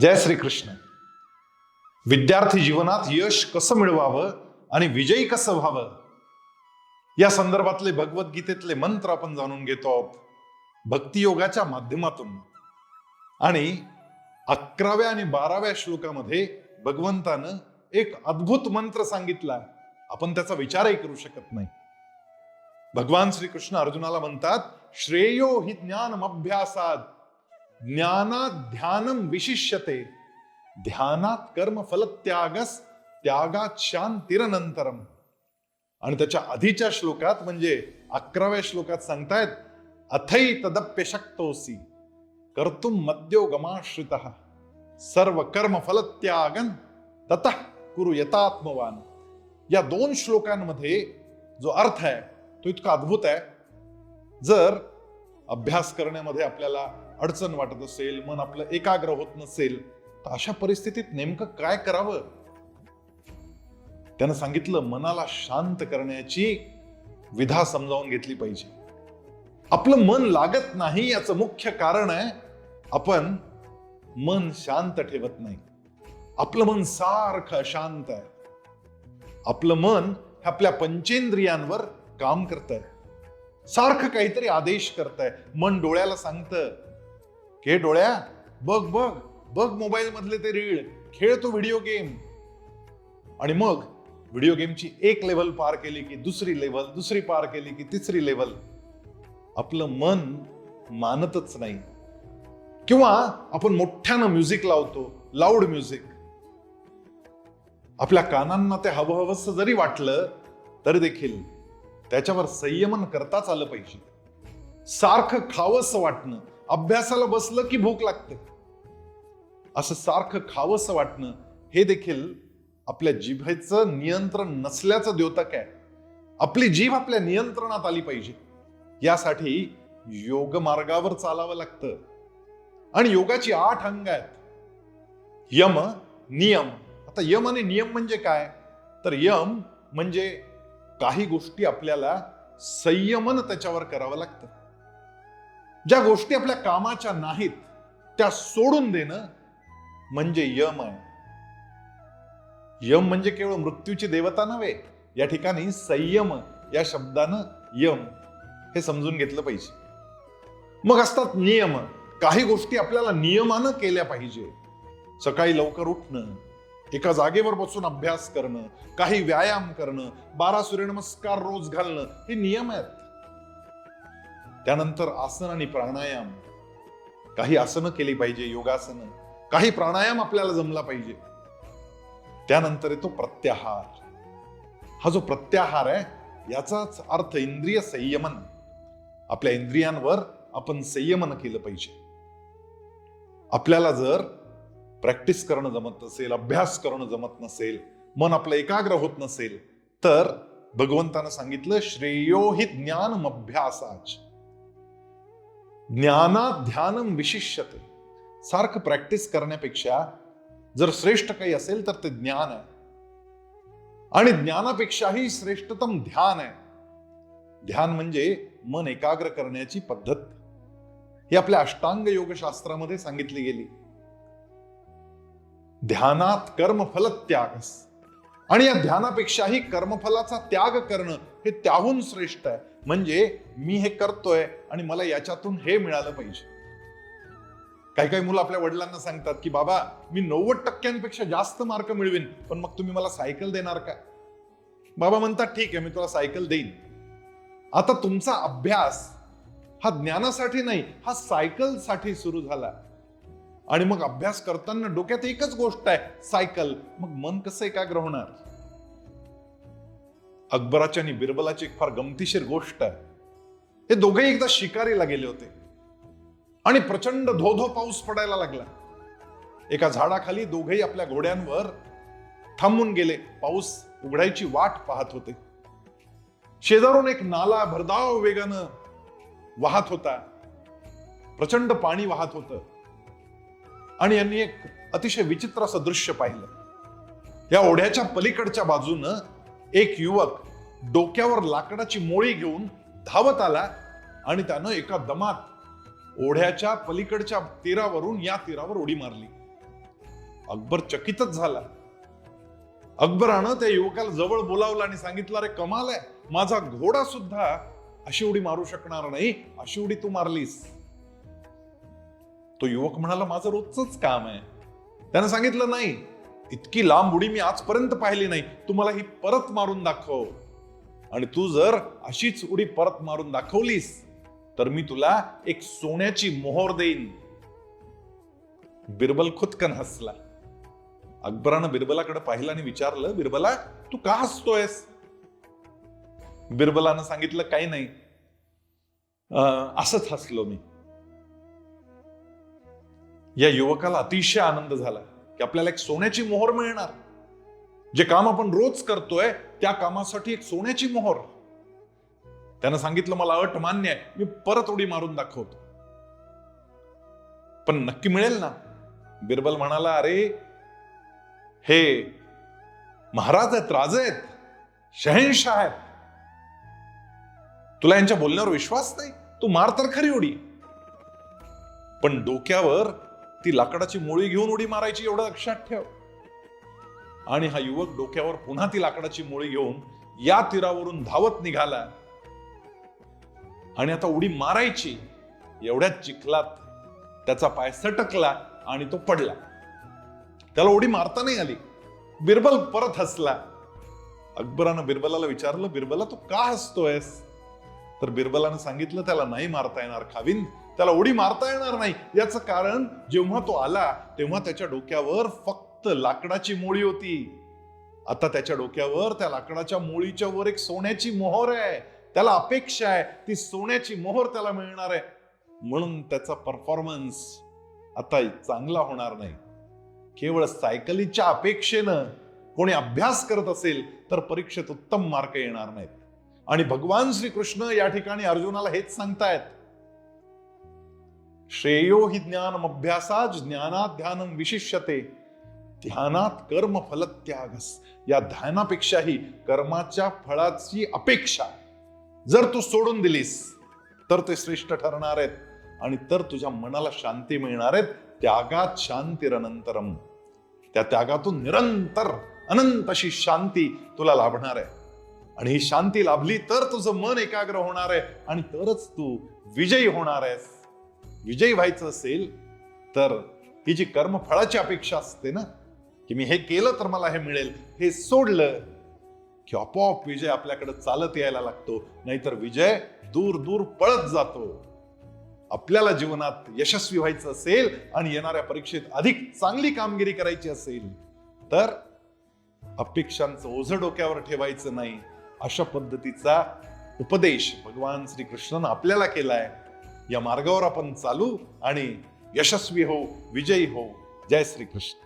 जय श्रीकृष्ण. विद्यार्थी जीवनात यश कसं मिळवावं आणि विजयी कसं व्हावं? या संदर्भातले भगवद्गीतेतले मंत्र आपण जाणून घेतो. आहोत भक्तियोगाच्या माध्यमातून. आणि अकराव्या आणि बाराव्या श्लोकामध्ये भगवंतानं एक अद्भुत मंत्र सांगितला. आपण त्याचा विचारही करू शकत नाही. भगवान श्रीकृष्ण अर्जुनाला म्हणतात श्रेयो हि ज्ञान अभ्यासात ज्ञानात ध्यानम विशिष्यते। ध्यानात कर्म फलत्यागस त्यागात शांतिरनंतरम। आणि त्याच्या आधीच्या श्लोकात म्हणजे अकराव्या श्लोकात सांगतायत अथै तदप्य शक्तोसी कर्तुम मद्योगमाश्रित सर्व कर्म फलत्यागन तत कुरु यथात्मवान। या दोन श्लोकांमध्ये जो अर्थ आहे तो इतका अद्भुत आहे। जर अभ्यास करण्यामध्ये आपल्याला अडचण वाटत असेल मन आपलं एकाग्र होत नसेल तर अशा परिस्थितीत नेमकं काय करावं? त्यानं सांगितलं मनाला शांत करण्याची विधा समजावून घेतली पाहिजे. आपलं मन लागत नाही याचं मुख्य कारण आहे आपण मन शांत ठेवत नाही. आपलं मन सारखं शांत आहे. आपलं मन आपल्या पंचेंद्रियांवर काम करत सारखं काहीतरी आदेश करत आहे मन डोळ्याला सांगतं हे डोळ्या. बघ बघ बघ मोबाईल मधले ते रीळ खेळ तो व्हिडिओ गेम आणि मग व्हिडिओ गेमची एक लेवल पार केली की दुसरी लेवल दुसरी पार केली की तिसरी लेवल आपलं मन मानतच नाही. किंवा आपण मोठ्यानं म्युझिक लावतो लाऊड म्युझिक आपल्या कानांना ते हवं हवंसं जरी वाटलं तरी देखील त्याच्यावर संयमन करताच आलं पाहिजे. सारखं खावंसं वाटणं. अभ्यासाला बसलं की भूक लागते. असं सारखं खावंसं वाटणं हे देखील आपल्या जिभेचं नियंत्रण नसल्याचं द्योतक आहे. आपली जीभ आपल्या नियंत्रणात आली पाहिजे. यासाठी योग मार्गावर चालावं लागतं. आणि योगाची आठ अंग आहेत. यम नियम. आता यम आणि नियम म्हणजे काय? तर यम म्हणजे काही गोष्टी आपल्याला संयमन त्याच्यावर करावं लागतं. ज्या गोष्टी आपल्या कामाच्या नाहीत त्या सोडून देणं म्हणजे यम आहे. यम म्हणजे केवळ मृत्यूची देवता नव्हे या ठिकाणी संयम या शब्दानं यम हे समजून घेतलं पाहिजे. मग असतात नियम. काही गोष्टी आपल्याला नियमानं केल्या पाहिजे. सकाळी लवकर उठणं एका जागेवर बसून अभ्यास करणं काही व्यायाम करणं बारा सूर्यनमस्कार रोज घालणं हे नियम आहेत. त्यानंतर आसन आणि प्राणायाम. काही आसनं केली पाहिजे योगासनं. काही प्राणायाम आपल्याला जमला पाहिजे. त्यानंतर येतो प्रत्याहार. हा जो प्रत्याहार आहे याचाच अर्थ इंद्रिय संयमन. आपल्या इंद्रियांवर आपण संयमन केलं पाहिजे. आपल्याला जर प्रॅक्टिस करणं जमत नसेल अभ्यास करणं जमत नसेल मन आपलं एकाग्र होत नसेल तर भगवंतानं सांगितलं श्रेयो हि ज्ञानम अभ्यासाच ज्ञानात ध्यानम विशिष्यते. सारखं प्रॅक्टिस करण्यापेक्षा जर श्रेष्ठ काही असेल तर ते ज्ञान आहे. आणि ज्ञानापेक्षाही श्रेष्ठतम ध्यान आहे. ध्यान म्हणजे मन एकाग्र करण्याची पद्धत. ही आपल्या अष्टांग योगशास्त्रामध्ये सांगितली गेली. ध्यानात कर्मफल त्याग आणि या ध्यानापेक्षाही कर्मफलाचा त्याग करणं हे त्याहून श्रेष्ठ आहे. म्हणजे मी हे करतोय आणि मला याच्यातून हे मिळालं पाहिजे. काही काही मुलं आपल्या वडिलांना सांगतात की बाबा मी नव्वद टक्क्यांपेक्षा जास्त मार्क मिळवीन पण मग तुम्ही मला सायकल देणार का? बाबा म्हणतात ठीक आहे मी तुला सायकल देईन. आता तुमचा अभ्यास हा ज्ञानासाठी नाही हा सायकलसाठी सुरू झाला. आणि मग अभ्यास करताना डोक्यात एकच गोष्ट आहे सायकल मग मन कसं एकाग्र होणार? अकबराची आणि बिरबलाची एक फार गमतीशीर गोष्ट आहे. हे दोघेही एकदा शिकारीला गेले होते. आणि प्रचंड धो धो पाऊस पडायला लागला. एका झाडाखाली दोघेही आपल्या घोड्यांवर थांबून गेले. पाऊस उघडायची वाट पाहत होते. शेजारून एक नाला भरधाव वेगानं वाहत होता. प्रचंड पाणी वाहत होतं. आणि यांनी एक अतिशय विचित्र असं दृश्य पाहिलं. या ओढ्याच्या पलीकडच्या बाजूनं एक युवक डोक्यावर लाकडाची मोळी घेऊन धावत आला आणि त्यानं एका दमात ओढ्याच्या पलीकडच्या तीरावरून या तीरावर उडी मारली. अकबर चकितच झाला. अकबरानं त्या युवकाला जवळ बोलावलं आणि सांगितलं अरे कमाल आहे. माझा घोडा सुद्धा अशी उडी मारू शकणार नाही. अशी उडी तू मारलीस. तो युवक म्हणाला माझं रोजच काम आहे. त्यानं सांगितलं नाही इतकी लांब उडी मी आजपर्यंत पाहिली नाही. तू मला ही परत मारून दाखव. आणि तू जर अशीच उडी परत मारून दाखवलीस तर मी तुला एक सोन्याची मोहर देईन. बिरबल खुदकन हसला. अकबरानं बिरबलाकडे पाहिलं आणि विचारलं बिरबला तू का हसतोयस? बिरबलानं सांगितलं काही नाही. "अं, असंच हसलो मी. या युवकाला अतिशय आनंद झाला की आपल्याला एक सोन्याची मोहर मिळणार. जे काम आपण रोज करतोय त्या कामासाठी एक सोन्याची मोहर. त्यानं सांगितलं मला अट मान्य आहे. मी परत उडी मारून दाखवतो. पण नक्की मिळेल ना? बिरबल म्हणाला अरे हे महाराज आहेत राजे आहेत शहनशाह आहेत. तुला यांच्या बोलण्यावर विश्वास नाही? तू मार तर खरी उडी. पण डोक्यावर ती लाकडाची मुळी घेऊन उडी मारायची एवढं लक्षात ठेव. आणि हा युवक डोक्यावर पुन्हा ती लाकडाची मुळी घेऊन या तीरावरून धावत निघाला. आणि आता उडी मारायची. एवढ्याच चिखलात त्याचा पाय सटकला आणि तो पडला. त्याला उडी मारता नाही आली. बिरबल परत हसला. अकबरानं बिरबलाला विचारलं बिरबला तू का हसतोयस? तर बिरबलानं सांगितलं त्याला नाही मारता येणार खाविंद. त्याला उडी मारता येणार नाही. याचं कारण जेव्हा तो आला तेव्हा त्याच्या डोक्यावर फक्त लाकडाची मोळी होती. आता त्याच्या डोक्यावर त्या लाकडाच्या मोळीच्या वर एक सोन्याची मोहर आहे. त्याला अपेक्षा आहे. ती सोन्याची मोहर त्याला मिळणार आहे. म्हणून त्याचा परफॉर्मन्स आता चांगला होणार नाही. केवळ सायकलीच्या अपेक्षेनं कोणी अभ्यास करत असेल तर परीक्षेत उत्तम मार्क येणार नाहीत. आणि भगवान श्रीकृष्ण या ठिकाणी अर्जुनाला हेच सांगतायत. श्रेयो हि ज्ञान अभ्यासा ज्ञानाध्यानम विशिष्यते. ध्यानात कर्म फलत्यागस. या ध्यानापेक्षाही कर्माच्या फळाची अपेक्षा. जर तू सोडून दिलीस तर ते श्रेष्ठ ठरणार आहेत. आणि तर तुझ्या मनाला शांती मिळणार आहेत. त्यागात शांतीरनंतरम त्या त्यागातून निरंतर अनंत अशी शांती तुला लाभणार आहे. आणि ही शांती लाभली तर तुझं मन एकाग्र होणार आहे. आणि तरच तू विजयी होणार आहेस. विजयी व्हायचं असेल तर ही जी कर्मफळाची अपेक्षा असते ना की मी हे केलं तर मला हे मिळेल. हे सोडलं की आपोआप विजय आपल्याकडे चालत यायला लागतो. नाहीतर विजय दूर दूर पळत जातो. आपल्याला जीवनात यशस्वी व्हायचं असेल आणि येणाऱ्या परीक्षेत अधिक चांगली कामगिरी करायची असेल तर अपेक्षांचं ओझं डोक्यावर ठेवायचं नाही. अशा पद्धतीचा उपदेश भगवान श्रीकृष्णनं आपल्याला केलाय. या मार्गावर आपण चालू आणि यशस्वी हो विजयी हो. जय श्रीकृष्ण.